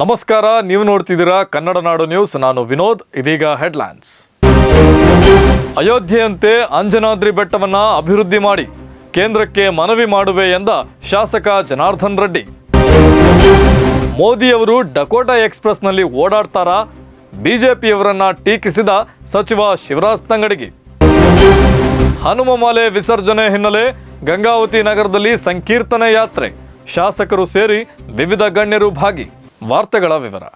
ನಮಸ್ಕಾರ, ನೀವು ನೋಡ್ತಿದ್ದೀರಾ ಕನ್ನಡ ನಾಡು ನ್ಯೂಸ್. ನಾನು ವಿನೋದ್, ಇದೀಗ ಹೆಡ್ಲೈನ್ಸ್. ಅಯೋಧ್ಯೆಯಂತೆ ಅಂಜನಾದ್ರಿ ಬೆಟ್ಟವನ್ನ ಅಭಿವೃದ್ಧಿ ಮಾಡಿ, ಕೇಂದ್ರಕ್ಕೆ ಮನವಿ ಮಾಡುವೆ ಎಂದ ಶಾಸಕ ಜನಾರ್ದನ್ ರೆಡ್ಡಿ. ಮೋದಿಯವರು ಡಕೋಟಾ ಎಕ್ಸ್ಪ್ರೆಸ್ನಲ್ಲಿ ಓಡಾಡ್ತಾರಾ? ಬಿಜೆಪಿಯವರನ್ನ ಟೀಕಿಸಿದ ಸಚಿವ ಶಿವರಾಜ್ ತಂಗಡಗಿ. ಹನುಮಮಾಲೆ ವಿಸರ್ಜನೆ ಹಿನ್ನೆಲೆ ಗಂಗಾವತಿ ನಗರದಲ್ಲಿ ಸಂಕೀರ್ತನೆ ಯಾತ್ರೆ. ಶಾಸಕರು ಸೇರಿ ವಿವಿಧ ಗಣ್ಯರು ಭಾಗಿ. ವಾರ್ತೆಗಳ ವಿವರ.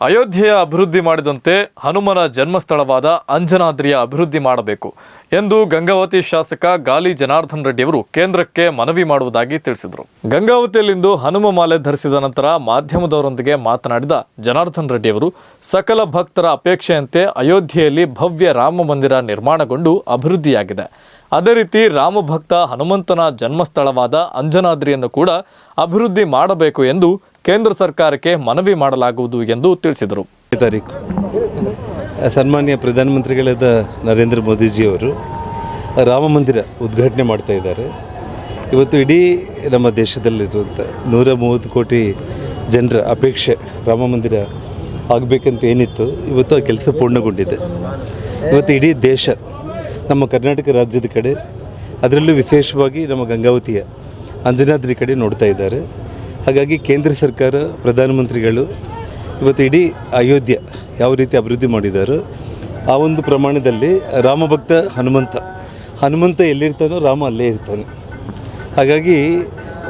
ಅಯೋಧ್ಯೆಯ ಅಭಿವೃದ್ಧಿ ಮಾಡಿದಂತೆ ಹನುಮನ ಜನ್ಮಸ್ಥಳವಾದ ಅಂಜನಾದ್ರಿಯ ಅಭಿವೃದ್ಧಿ ಮಾಡಬೇಕು ಎಂದು ಗಂಗಾವತಿ ಶಾಸಕ ಗಾಲಿ ಜನಾರ್ದನ್ ರೆಡ್ಡಿಯವರು ಕೇಂದ್ರಕ್ಕೆ ಮನವಿ ಮಾಡುವುದಾಗಿ ತಿಳಿಸಿದರು. ಗಂಗಾವತಿಯಲ್ಲಿಂದು ಹನುಮ ಮಾಲೆ ಧರಿಸಿದ ನಂತರ ಮಾಧ್ಯಮದವರೊಂದಿಗೆ ಮಾತನಾಡಿದ ಜನಾರ್ದನ್ ರೆಡ್ಡಿಯವರು ಸಕಲ ಭಕ್ತರ ಅಪೇಕ್ಷೆಯಂತೆ ಅಯೋಧ್ಯೆಯಲ್ಲಿ ಭವ್ಯ ರಾಮ ಮಂದಿರ ನಿರ್ಮಾಣಗೊಂಡು ಅಭಿವೃದ್ಧಿಯಾಗಿದೆ. ಅದೇ ರೀತಿ ರಾಮಭಕ್ತ ಹನುಮಂತನ ಜನ್ಮಸ್ಥಳವಾದ ಅಂಜನಾದ್ರಿಯನ್ನು ಕೂಡ ಅಭಿವೃದ್ಧಿ ಮಾಡಬೇಕು ಎಂದು ಕೇಂದ್ರ ಸರ್ಕಾರಕ್ಕೆ ಮನವಿ ಮಾಡಲಾಗುವುದು ಎಂದು ತಿಳಿಸಿದರು. ತಾರೀಕು ಸನ್ಮಾನ್ಯ ಪ್ರಧಾನಮಂತ್ರಿಗಳಾದ ನರೇಂದ್ರ ಮೋದಿಜಿಯವರು ರಾಮ ಮಂದಿರ ಉದ್ಘಾಟನೆ ಮಾಡ್ತಾ ಇದ್ದಾರೆ. ಇವತ್ತು ಇಡೀ ನಮ್ಮ ದೇಶದಲ್ಲಿರುವಂಥ ನೂರ ಮೂವತ್ತು ಕೋಟಿ ಜನರ ಅಪೇಕ್ಷೆ ರಾಮ ಮಂದಿರ ಆಗಬೇಕಂತ ಏನಿತ್ತು, ಇವತ್ತು ಆ ಕೆಲಸ ಪೂರ್ಣಗೊಂಡಿದೆ. ಇವತ್ತು ಇಡೀ ದೇಶ ನಮ್ಮ ಕರ್ನಾಟಕ ರಾಜ್ಯದ ಕಡೆ ಅದರಲ್ಲೂ ವಿಶೇಷವಾಗಿ ನಮ್ಮ ಗಂಗಾವತಿಯ ಅಂಜನಾದ್ರಿ ಕಡೆ ನೋಡ್ತಾ ಇದ್ದಾರೆ. ಹಾಗಾಗಿ ಕೇಂದ್ರ ಸರ್ಕಾರ, ಪ್ರಧಾನಮಂತ್ರಿಗಳು ಇವತ್ತು ಇಡೀ ಅಯೋಧ್ಯೆ ಯಾವ ರೀತಿ ಅಭಿವೃದ್ಧಿ ಮಾಡಿದಾರೋ ಆ ಒಂದು ಪ್ರಮಾಣದಲ್ಲಿ ರಾಮಭಕ್ತ ಹನುಮಂತ ಹನುಮಂತ ಎಲ್ಲಿರ್ತಾನೋ ರಾಮ ಅಲ್ಲೇ ಇರ್ತಾನೆ. ಹಾಗಾಗಿ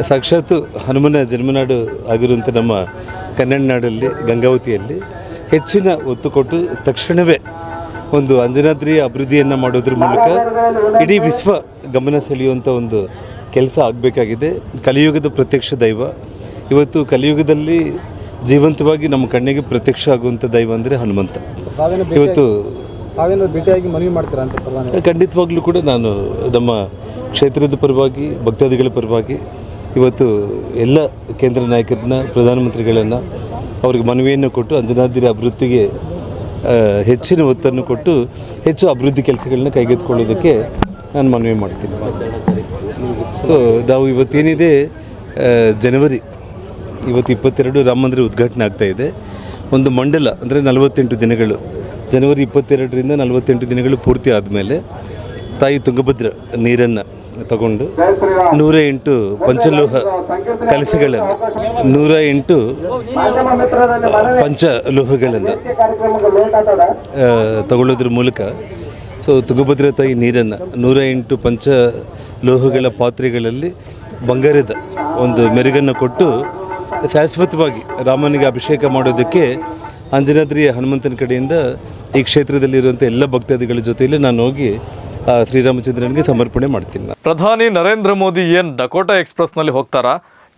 ಸಾಕ್ಷಾತ್ ಹನುಮನ ಜನ್ಮನಾಡು ಆಗಿರುವಂಥ ನಮ್ಮ ಕನ್ನಡ ನಾಡಲ್ಲಿ, ಗಂಗಾವತಿಯಲ್ಲಿ ಹೆಚ್ಚಿನ ಒತ್ತು ಕೊಟ್ಟು ತಕ್ಷಣವೇ ಒಂದು ಅಂಜನಾದ್ರಿ ಅಭಿವೃದ್ಧಿಯನ್ನು ಮಾಡೋದ್ರ ಮೂಲಕ ಇಡೀ ವಿಶ್ವ ಗಮನ ಸೆಳೆಯುವಂಥ ಒಂದು ಕೆಲಸ ಆಗಬೇಕಾಗಿದೆ. ಕಲಿಯುಗದ ಪ್ರತ್ಯಕ್ಷ ದೈವ. ಇವತ್ತು ಕಲಿಯುಗದಲ್ಲಿ ಜೀವಂತವಾಗಿ ನಮ್ಮ ಕಣ್ಣಿಗೆ ಪ್ರತ್ಯಕ್ಷ ಆಗುವಂಥ ದೈವ ಅಂದರೆ ಹನುಮಂತ. ಇವತ್ತು ಭೇಟಿಯಾಗಿ ಮನವಿ ಮಾಡ್ತೀರಾ ಅಂತ ಖಂಡಿತವಾಗ್ಲೂ ಕೂಡ ನಾನು ನಮ್ಮ ಕ್ಷೇತ್ರದ ಪರವಾಗಿ ಭಕ್ತಾದಿಗಳ ಪರವಾಗಿ ಇವತ್ತು ಎಲ್ಲ ಕೇಂದ್ರ ನಾಯಕರನ್ನ ಪ್ರಧಾನಮಂತ್ರಿಗಳನ್ನು ಅವ್ರಿಗೆ ಮನವಿಯನ್ನು ಕೊಟ್ಟು ಅಂಜನಾದ್ರಿ ಅಭಿವೃದ್ಧಿಗೆ ಹೆಚ್ಚಿನ ಒತ್ತನ್ನು ಕೊಟ್ಟು ಹೆಚ್ಚು ಅಭಿವೃದ್ಧಿ ಕೆಲಸಗಳನ್ನ ಕೈಗೆತ್ತಿಕೊಳ್ಳೋದಕ್ಕೆ ನಾನು ಮನವಿ ಮಾಡ್ತೀನಿ. ಸೊ ನಾವು ಇವತ್ತೇನಿದೆ ಜನವರಿ, ಇವತ್ತು ಇಪ್ಪತ್ತೆರಡು ರಾಮ ಮಂದಿರ ಉದ್ಘಾಟನೆ ಇದೆ. ಒಂದು ಮಂಡಲ, ಅಂದರೆ ನಲವತ್ತೆಂಟು ದಿನಗಳು, ಜನವರಿ ಇಪ್ಪತ್ತೆರಡರಿಂದ ನಲವತ್ತೆಂಟು ದಿನಗಳು ಪೂರ್ತಿ ಆದಮೇಲೆ ತಾಯಿ ತುಂಗಭದ್ರ ನೀರನ್ನು ತಗೊಂಡು ನೂರ ಎಂಟು ಪಂಚಲೋಹ ಕಲಸಗಳನ್ನು, ನೂರ ಎಂಟು ಪಂಚಲೋಹಗಳನ್ನು ಲೋಹಗಳನ್ನು ತಗೊಳ್ಳೋದ್ರ ಮೂಲಕ. ಸೊ, ತುಂಗಭದ್ರಾ ತಾಯಿ ನೀರನ್ನು ನೂರ ಎಂಟು ಪಂಚ ಲೋಹಗಳ ಪಾತ್ರೆಗಳಲ್ಲಿ ಬಂಗಾರದ ಒಂದು ಮೆರುಗನ್ನು ಕೊಟ್ಟು ಶಾಶ್ವತವಾಗಿ ರಾಮನಿಗೆ ಅಭಿಷೇಕ ಮಾಡೋದಕ್ಕೆ ಅಂಜನಾದ್ರಿ ಹನುಮಂತನ ಕಡೆಯಿಂದ ಈ ಕ್ಷೇತ್ರದಲ್ಲಿರುವಂಥ ಎಲ್ಲ ಭಕ್ತಾದಿಗಳ ಜೊತೆಯಲ್ಲಿ ನಾನು ಹೋಗಿ ಶ್ರೀರಾಮಚಂದ್ರನಿಗೆ ಸಮರ್ಪಣೆ ಮಾಡ್ತೀನಿ ಪ್ರಧಾನಿ ನರೇಂದ್ರ ಮೋದಿ ಏನ್ ಡಕೋಟಾ ಎಕ್ಸ್ಪ್ರೆಸ್ನಲ್ಲಿ ಹೋಗ್ತಾರಾ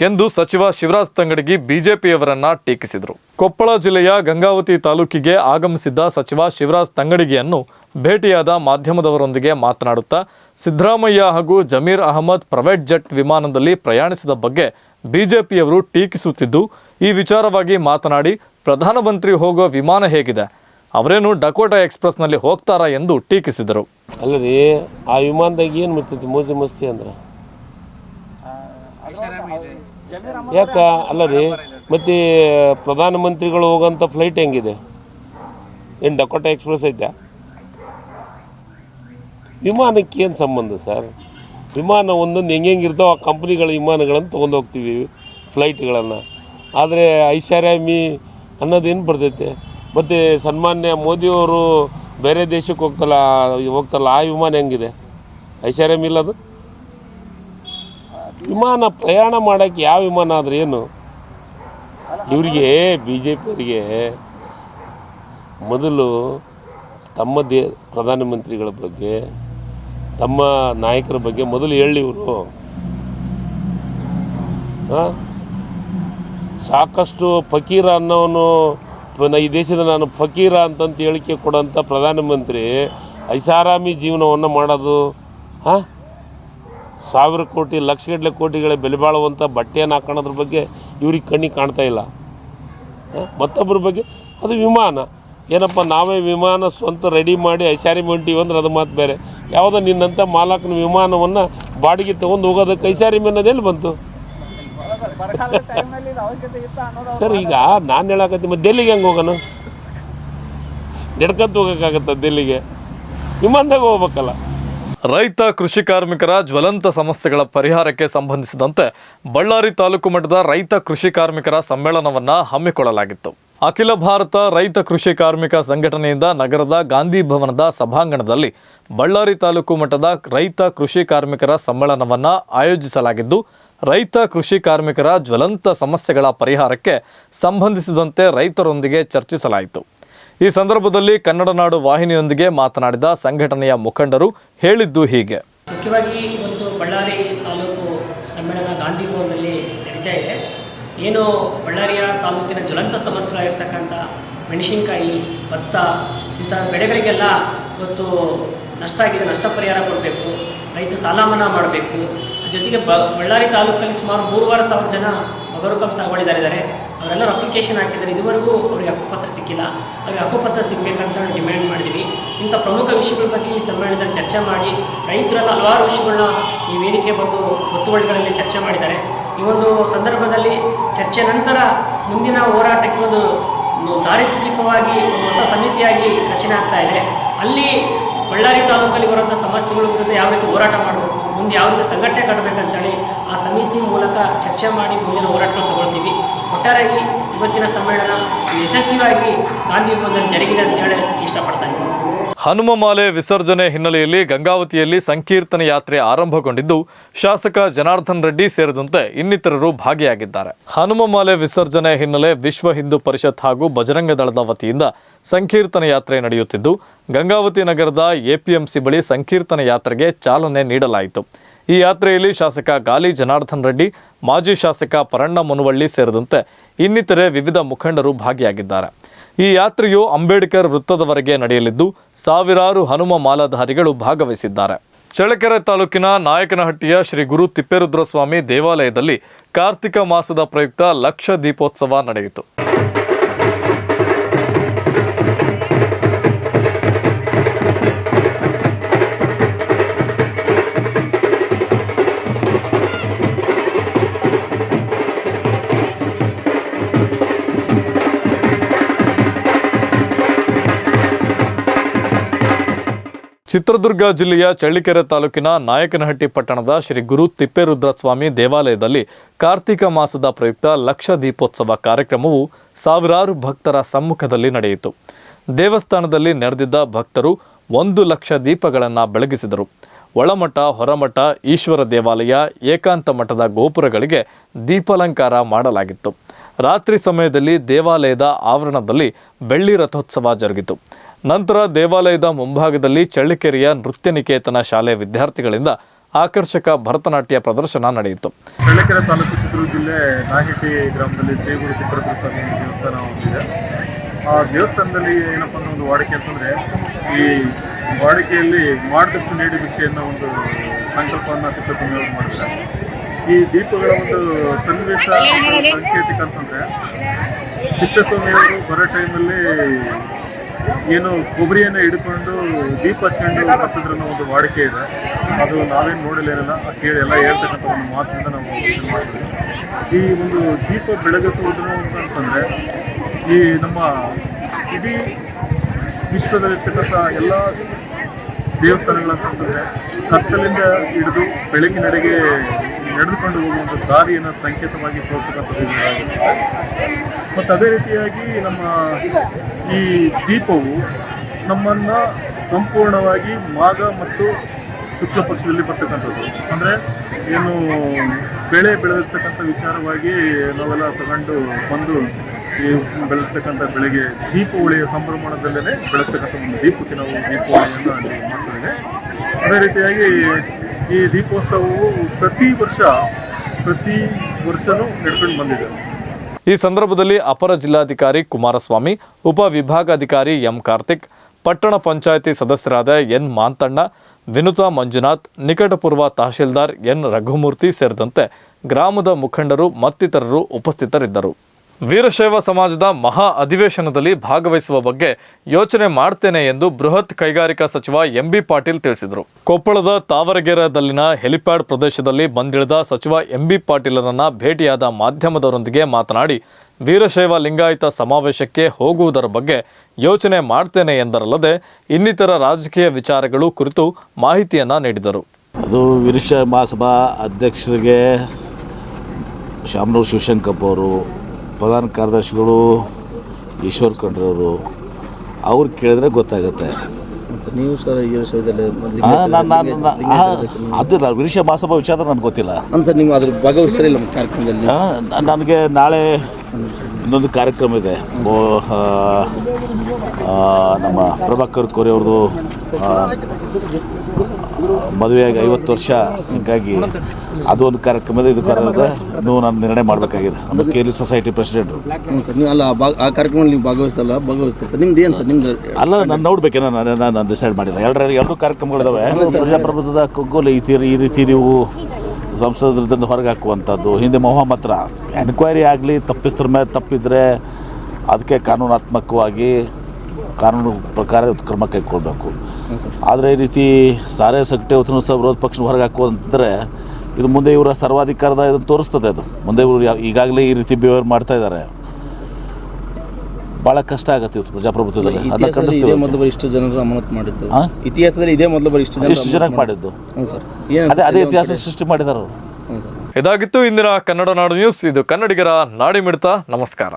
ಎಂದು ಸಚಿವ ಶಿವರಾಜ್ ತಂಗಡಗಿ ಬಿಜೆಪಿಯವರನ್ನ ಟೀಕಿಸಿದರು. ಕೊಪ್ಪಳ ಜಿಲ್ಲೆಯ ಗಂಗಾವತಿ ತಾಲೂಕಿಗೆ ಆಗಮಿಸಿದ್ದ ಸಚಿವ ಶಿವರಾಜ್ ತಂಗಡಿಗೆಯನ್ನು ಭೇಟಿಯಾದ ಮಾಧ್ಯಮದವರೊಂದಿಗೆ ಮಾತನಾಡುತ್ತಾ, ಸಿದ್ದರಾಮಯ್ಯ ಹಾಗೂ ಜಮೀರ್ ಅಹಮದ್ ಪ್ರೈವೇಟ್ ಜೆಟ್ ವಿಮಾನದಲ್ಲಿ ಪ್ರಯಾಣಿಸಿದ ಬಗ್ಗೆ ಬಿಜೆಪಿಯವರು ಟೀಕಿಸುತ್ತಿದ್ದು, ಈ ವಿಚಾರವಾಗಿ ಮಾತನಾಡಿ, ಪ್ರಧಾನಮಂತ್ರಿ ಹೋಗೋ ವಿಮಾನ ಹೇಗಿದೆ? ಅವರೇನು ಡಕೋಟಾ ಎಕ್ಸ್ಪ್ರೆಸ್ನಲ್ಲಿ ಹೋಗ್ತಾರಾ ಎಂದು ಟೀಕಿಸಿದರು. ಅಲ್ಲ ರೀ ಆ ವಿಮಾನದಾಗ ಏನು ಬರ್ತೈತಿ ಮೋಜು ಮಸ್ತಿ ಅಂದ್ರೆ? ಯಾಕ? ಅಲ್ಲ ರೀ ಮತ್ತೆ ಪ್ರಧಾನಮಂತ್ರಿಗಳು ಹೋಗೋಂಥ ಫ್ಲೈಟ್ ಹೆಂಗಿದೆ? ಏನು ಡಕೋಟಾ ಎಕ್ಸ್ಪ್ರೆಸ್ ಐತೆ? ವಿಮಾನಕ್ಕೆ ಏನು ಸಂಬಂಧ ಸರ್ ವಿಮಾನ ಒಂದೊಂದು ಹೆಂಗೆ ಇರ್ತಾವೆ ಆ ಕಂಪ್ನಿಗಳ ವಿಮಾನಗಳನ್ನು ತೊಗೊಂಡು ಹೋಗ್ತೀವಿ ಫ್ಲೈಟ್ಗಳನ್ನು ಆದರೆ ಐಷಾರಾಮಿ ಅನ್ನೋದೇನು ಬರ್ತೈತೆ? ಮತ್ತು ಸನ್ಮಾನ್ಯ ಮೋದಿಯವರು ಬೇರೆ ದೇಶಕ್ಕೆ ಹೋಗ್ತಲ್ಲ ಹೋಗ್ತಲ್ಲ, ಆ ವಿಮಾನ ಹೆಂಗಿದೆ? ಐಶ್ವರ್ಯಮ್ ಇಲ್ಲ ಅದು? ವಿಮಾನ ಪ್ರಯಾಣ ಮಾಡೋಕ್ಕೆ ಯಾವ ವಿಮಾನ ಆದರೆ ಏನು? ಇವರಿಗೆ ಬಿ ಜೆ ಪಿಯವರಿಗೆ ಮೊದಲು ತಮ್ಮ ದೇ, ಪ್ರಧಾನಮಂತ್ರಿಗಳ ಬಗ್ಗೆ, ತಮ್ಮ ನಾಯಕರ ಬಗ್ಗೆ ಮೊದಲು ಹೇಳಿ ಇವರು. ಸಾಕಷ್ಟು ಫಕೀರ ಅನ್ನೋನು ಪ- ಈ ದೇಶದ ನಾನು ಫಕೀರ ಅಂತಂತ ಹೇಳಿಕೆ ಕೊಡೋಂಥ ಪ್ರಧಾನಮಂತ್ರಿ ಐಷಾರಾಮಿ ಜೀವನವನ್ನು ಮಾಡೋದು, ಹಾಂ? ಸಾವಿರ ಕೋಟಿ, ಲಕ್ಷಗಟ್ಟಲೆ ಕೋಟಿಗಳ ಬೆಲೆ ಬಾಳುವಂಥ ಬಟ್ಟೆಯನ್ನು ಹಾಕೊಳ್ಳೋದ್ರ ಬಗ್ಗೆ ಇವ್ರಿಗೆ ಕಣ್ಣಿಗೆ ಕಾಣ್ತಾ ಇಲ್ಲ. ಮತ್ತೊಬ್ಬರ ಬಗ್ಗೆ, ಅದು ವಿಮಾನ. ಏನಪ್ಪ, ನಾವೇ ವಿಮಾನ ಸ್ವಂತ ರೆಡಿ ಮಾಡಿ ಐಷಾರಿ ಹೊಂಟೀವಿ ಅಂದ್ರೆ ಅದು ಮಾತು ಬೇರೆ. ಯಾವುದೋ ನಿನ್ನಂಥ ಮಾಲಕನ ವಿಮಾನವನ್ನು ಬಾಡಿಗೆ ತೊಗೊಂಡು ಹೋಗೋದಕ್ಕೆ ಐಷಾರಿ ಅನ್ನೋದೆಲ್ಲಿ ಬಂತು? ಸರ್ ಈಗ ನಾನು ಹೇಳಕತ್ತಿ ಮತ್ತೆ ಡೆಲ್ಲಿಗೆ ಹೆಂಗೆ ಹೋಗೋಣ? ನಡ್ಕೊಂತ ಹೋಗೋಕ್ಕಾಗತ್ತ ಡೆಲ್ಲಿಗೆ ವಿಮಾನದಾಗ ಹೋಗ್ಬೇಕಲ್ಲ. ರೈತ ಕೃಷಿ ಕಾರ್ಮಿಕರ ಜ್ವಲಂತ ಸಮಸ್ಯೆಗಳ ಪರಿಹಾರಕ್ಕೆ ಸಂಬಂಧಿಸಿದಂತೆ ಬಳ್ಳಾರಿ ತಾಲೂಕು ಮಟ್ಟದ ರೈತ ಕೃಷಿ ಕಾರ್ಮಿಕರ ಸಮ್ಮೇಳನವನ್ನ ಹಮ್ಮಿಕೊಳ್ಳಲಾಗಿತ್ತು. ಅಖಿಲ ಭಾರತ ರೈತ ಕೃಷಿ ಕಾರ್ಮಿಕ ಸಂಘಟನೆಯಿಂದ ನಗರದ ಗಾಂಧಿ ಭವನದ ಸಭಾಂಗಣದಲ್ಲಿ ಬಳ್ಳಾರಿ ತಾಲೂಕು ಮಟ್ಟದ ರೈತ ಕೃಷಿ ಕಾರ್ಮಿಕರ ಸಮ್ಮೇಳನವನ್ನ ಆಯೋಜಿಸಲಾಗಿದ್ದು ರೈತ, ಕೃಷಿ ಕಾರ್ಮಿಕರ ಜ್ವಲಂತ ಸಮಸ್ಯೆಗಳ ಪರಿಹಾರಕ್ಕೆ ಸಂಬಂಧಿಸಿದಂತೆ ರೈತರೊಂದಿಗೆ ಚರ್ಚಿಸಲಾಯಿತು. ಈ ಸಂದರ್ಭದಲ್ಲಿ ಕನ್ನಡ ನಾಡು ವಾಹಿನಿಯೊಂದಿಗೆ ಮಾತನಾಡಿದ ಸಂಘಟನೆಯ ಮುಖಂಡರು ಹೇಳಿದ್ದು ಹೀಗೆ. ಮುಖ್ಯವಾಗಿ ಇವತ್ತು ಬಳ್ಳಾರಿ ತಾಲೂಕು ಸಮ್ಮೇಳನ ಗಾಂಧಿ ಭವನದಲ್ಲಿ ನಡೀತಾ ಇದೆ. ಏನು ಬಳ್ಳಾರಿಯ ತಾಲೂಕಿನ ಜ್ವಲಂತ ಸಮಸ್ಯೆಗಳಿರ್ತಕ್ಕಂಥ ಮೆಣಸಿನ್ಕಾಯಿ, ಭತ್ತ ಇಂಥ ಬೆಳೆಗಳಿಗೆಲ್ಲ ಇವತ್ತು ನಷ್ಟ ಆಗಿದೆ ನಷ್ಟ ಪರಿಹಾರ ಕೊಡಬೇಕು, ರೈತ ಸಾಲ ಮನ್ನಾ ಮಾಡಬೇಕು. ಜೊತೆಗೆ ಬ ಬಳ್ಳಾರಿ ತಾಲೂಕಲ್ಲಿ ಸುಮಾರು ಮೂರುವರೆ ಸಾವಿರ ಜನ ಬಗರುಕಂ ಸಾಗುವಳಿದಾರಿದ್ದಾರೆ ಅವರೆಲ್ಲರೂ ಅಪ್ಲಿಕೇಶನ್ ಹಾಕಿದ್ದಾರೆ. ಇದುವರೆಗೂ ಅವರಿಗೆ ಹಕ್ಕುಪತ್ರ ಸಿಕ್ಕಿಲ್ಲ. ಅವರಿಗೆ ಹಕ್ಕುಪತ್ರ ಸಿಗಬೇಕಂತ ನಾವು ಡಿಮ್ಯಾಂಡ್ ಮಾಡಿದ್ವಿ. ಇಂಥ ಪ್ರಮುಖ ವಿಷಯಗಳ ಬಗ್ಗೆ ಈ ಸಮ್ಮೇಳನದಲ್ಲಿ ಚರ್ಚೆ ಮಾಡಿ, ರೈತರೆಲ್ಲ ಹಲವಾರು ವಿಷಯಗಳನ್ನ ಈ ವೇದಿಕೆ ಬಂದು ಗೊತ್ತುವಳಿಗಳಲ್ಲಿ ಚರ್ಚೆ ಮಾಡಿದ್ದಾರೆ. ಈ ಒಂದು ಸಂದರ್ಭದಲ್ಲಿ ಚರ್ಚೆ ನಂತರ ಮುಂದಿನ ಹೋರಾಟಕ್ಕೆ ಒಂದು ಒಂದು ದಾರಿದೀಪವಾಗಿ ಒಂದು ಹೊಸ ಸಮಿತಿಯಾಗಿ ರಚನೆ ಆಗ್ತಾ ಇದೆ. ಅಲ್ಲಿ ಬಳ್ಳಾರಿ ತಾಲೂಕಲ್ಲಿ ಬರುವಂಥ ಸಮಸ್ಯೆಗಳ ವಿರುದ್ಧ ಯಾವ ರೀತಿ ಹೋರಾಟ ಮಾಡಬೇಕು? ಮುಂದೆ ಯಾವ ರೀತಿ ಸಂಘಟನೆ ಕಟ್ಟಬೇಕಂತೇಳಿ ಆ ಸಮಿತಿ ಮೂಲಕ ಚರ್ಚೆ ಮಾಡಿ ಮುಂದಿನ ಹೋರಾಟಗಳು ತಗೊಳ್ತೀವಿ. ಒಟ್ಟಾರೆಯಾಗಿ ಇವತ್ತಿನ ಸಮ್ಮೇಳನ ಯಶಸ್ವಿಯಾಗಿ ಗಾಂಧಿ ಭವನದಲ್ಲಿ ಜರುಗಿದೆ ಅಂತೇಳಿ ಇಷ್ಟಪಡ್ತಾ ಇದ್ದೀನಿ. ಹನುಮಮಾಲೆ ವಿಸರ್ಜನೆ ಹಿನ್ನೆಲೆಯಲ್ಲಿ ಗಂಗಾವತಿಯಲ್ಲಿ ಸಂಕೀರ್ತನೆ ಯಾತ್ರೆ ಆರಂಭಗೊಂಡಿದ್ದು, ಶಾಸಕ ಜನಾರ್ದನ್ ರೆಡ್ಡಿ ಸೇರಿದಂತೆ ಇನ್ನಿತರರು ಭಾಗಿಯಾಗಿದ್ದಾರೆ. ಹನುಮಮಾಲೆ ವಿಸರ್ಜನೆ ಹಿನ್ನೆಲೆ ವಿಶ್ವ ಹಿಂದೂ ಪರಿಷತ್ ಹಾಗೂ ಬಜರಂಗ ದಳದ ವತಿಯಿಂದ ಸಂಕೀರ್ತನೆ ಯಾತ್ರೆ ನಡೆಯುತ್ತಿದ್ದು, ಗಂಗಾವತಿ ನಗರದ ಎಪಿಎಂಸಿ ಬಳಿ ಸಂಕೀರ್ತನೆ ಯಾತ್ರೆಗೆ ಚಾಲನೆ ನೀಡಲಾಯಿತು. ಈ ಯಾತ್ರೆಯಲ್ಲಿ ಶಾಸಕ ಗಾಲಿ ಜನಾರ್ದನ್ ರೆಡ್ಡಿ, ಮಾಜಿ ಶಾಸಕ ಪರಣ್ಣ ಮುನವಳ್ಳಿ ಸೇರಿದಂತೆ ಇನ್ನಿತರೆ ವಿವಿಧ ಮುಖಂಡರು ಭಾಗಿಯಾಗಿದ್ದಾರೆ. ಈ ಯಾತ್ರೆಯು ಅಂಬೇಡ್ಕರ್ ವೃತ್ತದವರೆಗೆ ನಡೆಯಲಿದ್ದು, ಸಾವಿರಾರು ಹನುಮ ಮಾಲಾಧಾರಿಗಳು ಭಾಗವಹಿಸಿದ್ದಾರೆ. ಚಳ್ಳಕೆರೆ ತಾಲೂಕಿನ ನಾಯಕನಹಟ್ಟಿಯ ಶ್ರೀ ಗುರು ತಿಪ್ಪೇರುದ್ರಸ್ವಾಮಿ ದೇವಾಲಯದಲ್ಲಿ ಕಾರ್ತಿಕ ಮಾಸದ ಪ್ರಯುಕ್ತ ಲಕ್ಷ ದೀಪೋತ್ಸವ ನಡೆಯಿತು. ಚಿತ್ರದುರ್ಗ ಜಿಲ್ಲೆಯ ಚಳ್ಳಿಕೆರೆ ತಾಲೂಕಿನ ನಾಯಕನಹಟ್ಟಿ ಪಟ್ಟಣದ ಶ್ರೀ ಗುರು ತಿಪ್ಪೇರುದ್ರಸ್ವಾಮಿ ದೇವಾಲಯದಲ್ಲಿ ಕಾರ್ತಿಕ ಮಾಸದ ಪ್ರಯುಕ್ತ ಲಕ್ಷ ದೀಪೋತ್ಸವ ಕಾರ್ಯಕ್ರಮವು ಸಾವಿರಾರು ಭಕ್ತರ ಸಮ್ಮುಖದಲ್ಲಿ ನಡೆಯಿತು. ದೇವಸ್ಥಾನದಲ್ಲಿ ನೆರೆದಿದ್ದ ಭಕ್ತರು ಒಂದು ಲಕ್ಷ ದೀಪಗಳನ್ನು ಬೆಳಗಿಸಿದರು. ಒಳಮಠ, ಹೊರಮಠ, ಈಶ್ವರ ದೇವಾಲಯ, ಏಕಾಂತ ಮಠದ ಗೋಪುರಗಳಿಗೆ ದೀಪಾಲಂಕಾರ ಮಾಡಲಾಗಿತ್ತು. ರಾತ್ರಿ ಸಮಯದಲ್ಲಿ ದೇವಾಲಯದ ಆವರಣದಲ್ಲಿ ಬೆಳ್ಳಿ ರಥೋತ್ಸವ ಜರುಗಿತು. ನಂತರ ದೇವಾಲಯದ ಮುಂಭಾಗದಲ್ಲಿ ಚಳ್ಳಕೆರೆಯ ನೃತ್ಯ ನಿಕೇತನ ಶಾಲೆ ವಿದ್ಯಾರ್ಥಿಗಳಿಂದ ಆಕರ್ಷಕ ಭರತನಾಟ್ಯ ಪ್ರದರ್ಶನ ನಡೆಯಿತು. ಚಳ್ಳಕೆರೆ ತಾಲೂಕು ಚಿತ್ರದುರ್ಗ ಜಿಲ್ಲೆ ನಾಗೇಟಿ ಗ್ರಾಮದಲ್ಲಿ ಶ್ರೀ ಗುರು ತಿಪ್ಪರಪುರ ಸ್ವಾಮಿ ದೇವಸ್ಥಾನ ಹೊಂದಿದೆ. ಆ ದೇವಸ್ಥಾನದಲ್ಲಿ ಏನಪ್ಪ ಅನ್ನೋ ಒಂದು ವಾಡಿಕೆ ಅಂತಂದರೆ ಈ ವಾಡಿಕೆಯಲ್ಲಿ ಮಾಡಿದಷ್ಟು ನೀಡಿ ಭಿಕ್ಷೆ ಅನ್ನೋ ಒಂದು ಸಂಕಲ್ಪವನ್ನು ಸಂಯೋಗ ಮಾಡಿದ್ದಾರೆ. ಈ ದೀಪಗಳ ಒಂದು ಸನ್ನಿವೇಶ ಸಾಂಕೇತಿಕ ಅಂತಂದರೆ ತಿಪ್ಪಸ್ವಾಮಿಯವರು ಬರೋ ಟೈಮಲ್ಲಿ ಏನು ಕೊಬ್ಬರಿಯನ್ನು ಹಿಡ್ಕೊಂಡು ದೀಪ ಹಚ್ಕೊಂಡು ಹತ್ತಿದ್ರ ಒಂದು ವಾಡಿಕೆ ಇದೆ. ಅದು ನಾವೇನು ನೋಡಲಿರಲ್ಲ ಕೇಳಿ ಎಲ್ಲ ಹೇಳ್ತಕ್ಕಂಥ ಒಂದು ಮಾತಿನಿಂದ ನಾವು ಮಾಡ್ತೀವಿ. ಈ ಒಂದು ದೀಪ ಬೆಳಗಿಸುವುದು ಅಂತಂದರೆ, ಈ ನಮ್ಮ ಇಡೀ ವಿಶ್ವದಲ್ಲಿರ್ತಕ್ಕಂಥ ಎಲ್ಲ ದೇವಸ್ಥಾನಗಳಂತಂದರೆ ಕತ್ತಲಿಂದ ಹಿಡಿದು ಬೆಳಕಿನೆಡೆಗೆ ನಡೆದುಕೊಂಡು ಹೋಗುವಂಥ ದಾರಿಯನ್ನು ಸಂಕೇತವಾಗಿ ತೋರಿಸ್ತಕ್ಕಂಥದ್ದು ಮತ್ತು ಅದೇ ರೀತಿಯಾಗಿ ನಮ್ಮ ಈ ದೀಪವು ನಮ್ಮನ್ನು ಸಂಪೂರ್ಣವಾಗಿ ಮಾಗ ಮತ್ತು ಶುಕ್ಲ ಪಕ್ಷದಲ್ಲಿ ಬರ್ತಕ್ಕಂಥದ್ದು. ಅಂದರೆ ಏನು ಬೆಳೆ ಬೆಳೆದಿರ್ತಕ್ಕಂಥ ವಿಚಾರವಾಗಿ ನಾವೆಲ್ಲ ತಗೊಂಡು ಬಂದು ಈ ಬೆಳೆದಿರ್ತಕ್ಕಂಥ ಬೆಳೆಗೆ ದೀಪಾವಳಿಯ ಸಂಭ್ರಮಣದಲ್ಲೇ ಬೆಳೆತಕ್ಕಂಥ ಒಂದು ದೀಪಕ್ಕೆ ನಾವು ದೀಪಾವಳಿಯನ್ನು ಅಲ್ಲಿ ಮಾಡ್ತೇವೆ ಅದೇ ರೀತಿಯಾಗಿ ಈ ದೀಪೋತ್ಸವವು ಪ್ರತಿ ವರ್ಷ, ಪ್ರತಿ ವರ್ಷವೂ ನಡ್ಕೊಂಡು ಬಂದಿದೆ. ಈ ಸಂದರ್ಭದಲ್ಲಿ ಅಪರ ಜಿಲ್ಲಾಧಿಕಾರಿ ಕುಮಾರಸ್ವಾಮಿ, ಉಪ ವಿಭಾಗಾಧಿಕಾರಿ ಎಂ ಕಾರ್ತಿಕ್, ಪಟ್ಟಣ ಪಂಚಾಯಿತಿ ಸದಸ್ಯರಾದ ಎನ್ ಮಾಂತಣ್ಣ, ವಿನುತಾ ಮಂಜುನಾಥ್, ನಿಕಟಪೂರ್ವ ತಹಶೀಲ್ದಾರ್ ಎನ್ ರಘುಮೂರ್ತಿ ಸೇರಿದಂತೆ ಗ್ರಾಮದ ಮುಖಂಡರು ಮತ್ತಿತರರು ಉಪಸ್ಥಿತರಿದ್ದರು. ವೀರಶೈವ ಸಮಾಜದ ಮಹಾ ಅಧಿವೇಶನದಲ್ಲಿ ಭಾಗವಹಿಸುವ ಬಗ್ಗೆ ಯೋಚನೆ ಮಾಡ್ತೇನೆ ಎಂದು ಬೃಹತ್ ಕೈಗಾರಿಕಾ ಸಚಿವ ಎಂಬಿ ಪಾಟೀಲ್ ತಿಳಿಸಿದರು. ಕೊಪ್ಪಳದ ತಾವರಗೆರೆದಲ್ಲಿನ ಹೆಲಿಪ್ಯಾಡ್ ಪ್ರದೇಶದಲ್ಲಿ ಬಂದಿಳಿದ ಸಚಿವ ಎಂಬಿ ಪಾಟೀಲರನ್ನು ಭೇಟಿಯಾದ ಮಾಧ್ಯಮದವರೊಂದಿಗೆ ಮಾತನಾಡಿ, ವೀರಶೈವ ಲಿಂಗಾಯತ ಸಮಾವೇಶಕ್ಕೆ ಹೋಗುವುದರ ಬಗ್ಗೆ ಯೋಚನೆ ಮಾಡ್ತೇನೆ ಎಂದರಲ್ಲದೆ, ಇನ್ನಿತರ ರಾಜಕೀಯ ವಿಚಾರಗಳು ಕುರಿತು ಮಾಹಿತಿಯನ್ನು ನೀಡಿದರು. ಅದು ವೀರಶೈವ ಮಹಾಸಭಾ ಅಧ್ಯಕ್ಷರಿಗೆ ಶಾಮನೂರು ಶಿವಶಂಕಪ್ಪ ಅವರು ಪ್ರಧಾನ ಕಾರ್ಯದರ್ಶಿಗಳು ಈಶ್ವರ್ ಖಂಡ್ರವರು ಅವ್ರು ಕೇಳಿದ್ರೆ ಗೊತ್ತಾಗುತ್ತೆ. ನೀವು ಸರ್ ಈ ವಿಷಯದಲ್ಲಿ ನಾನು ಅದು ನಾನು ವಿರುಷ ಮಹಾಸಭಾ ವಿಚಾರ ನನಗೆ ಗೊತ್ತಿಲ್ಲ. ನಾನು ಸರ್ ನೀವು ಅದ್ರ ಭಾಗವಹಿಸ್ತಾರೆ ಕಾರ್ಯಕ್ರಮದಲ್ಲಿ? ನನಗೆ ನಾಳೆ ಇನ್ನೊಂದು ಕಾರ್ಯಕ್ರಮ ಇದೆ. ನಮ್ಮ ಪ್ರಭಾಕರ್ ಕೋರಿ ಅವ್ರದ್ದು ಮದುವೆಯಾಗಿ ಐವತ್ತು ವರ್ಷ. ಹೀಗಾಗಿ ಅದೊಂದು ಒಂದು ಕಾರ್ಯಕ್ರಮ ಇದೆ ಕಾರ್ಯಕ್ರಮದ ನಾನು ನಿರ್ಣಯ ಮಾಡಬೇಕಾಗಿದೆ. ಅಂದ್ರೆ ಕೇಲಿ ಸೊಸೈಟಿ ಪ್ರೆಸಿಡೆಂಟು. ನೀವು ಅಲ್ಲ ಆ ಕಾರ್ಯಕ್ರಮದಲ್ಲಿ ನೀವು ಭಾಗವಹಿಸಲ್ಲ ಭಾಗವಹಿಸ್ತಾರೆ ಸರ್? ನಿಮ್ದು ಏನು ಸರ್? ನಿಮ್ದು ಅಲ್ಲ ನಾನು ನೋಡ್ಬೇಕೇನೋ ನಾನು ನಾನು ಡಿಸೈಡ್ ಮಾಡಿಲ್ಲ. ಎರಡರ ಎರಡು ಕಾರ್ಯಕ್ರಮಗಳಿದಾವೆ. ಪ್ರಜಾಪ್ರಭುತ್ವದ ಕುಗ್ಗೋಲು ಈ ತೀರಿ ಈ ರೀತಿ ನೀವು ಸಂಸದರಿಂದ ಹೊರಗೆ ಹಾಕುವಂಥದ್ದು ಹಿಂದೆ ಮೊಹಮ್ಮತ್ರ ಎನ್ಕ್ವೈರಿ ಆಗಲಿ ತಪ್ಪಿಸ್ತರ ಮೇಲೆ ತಪ್ಪಿದ್ರೆ ಅದಕ್ಕೆ ಕಾನೂನಾತ್ಮಕವಾಗಿ ಕಾನೂನು ಪ್ರಕಾರ ಕ್ರಮ ಕೈಗೊಳ್ಬೇಕು. ಆದರೆ ಈ ರೀತಿ ಸಾರೆ ಸಗಟೆ ಹೊತ್ತು ಸಹ ವಿರೋಧ ಪಕ್ಷ ಹೊರಗೆ ಹಾಕುವಂತಂದರೆ ಇದು ಮುಂದೆ ಇವರ ಸರ್ವಾಧಿಕಾರದ ಇದನ್ನು ತೋರಿಸ್ತದೆ ಅದು. ಮುಂದೆ ಇವರು ಈಗಾಗಲೇ ಈ ರೀತಿ ಬಿಹೇವ್ ಮಾಡ್ತಾ ಇದ್ದಾರೆ. ಭಾಳ ಕಷ್ಟ ಆಗುತ್ತೆ ಇವತ್ತು ಪ್ರಜಾಪ್ರಭುತ್ವದಲ್ಲಿ. ಅದನ್ನ ಇತಿಹಾಸದಲ್ಲಿ ಖಂಡಿಸ್ತೀವಿ ಇದೇ ಮೊದಲು ಬರೀ ಇಷ್ಟು ಜನರು ಅಮಾನತ್ ಮಾಡಿದ್ದು. ಹಾ? ಇತಿಹಾಸದಲ್ಲಿ ಇದೇ ಮೊದಲು ಬರೀ ಇಷ್ಟು ಜನ ಜನಕ್ಕೆ ಮಾಡಿದ್ದು. ಅದೇ ಅದೇ ಇತಿಹಾಸ ಸೃಷ್ಟಿ ಮಾಡಿದಾರೆ. ಅವರು ಇದಾಗಿತ್ತು ಇಂದಿನ ಕನ್ನಡ ನಾಡು ನ್ಯೂಸ್. ಇದು ಕನ್ನಡಿಗರ ನಾಡಿ ಮಿಡ್ತ ನಮಸ್ಕಾರ.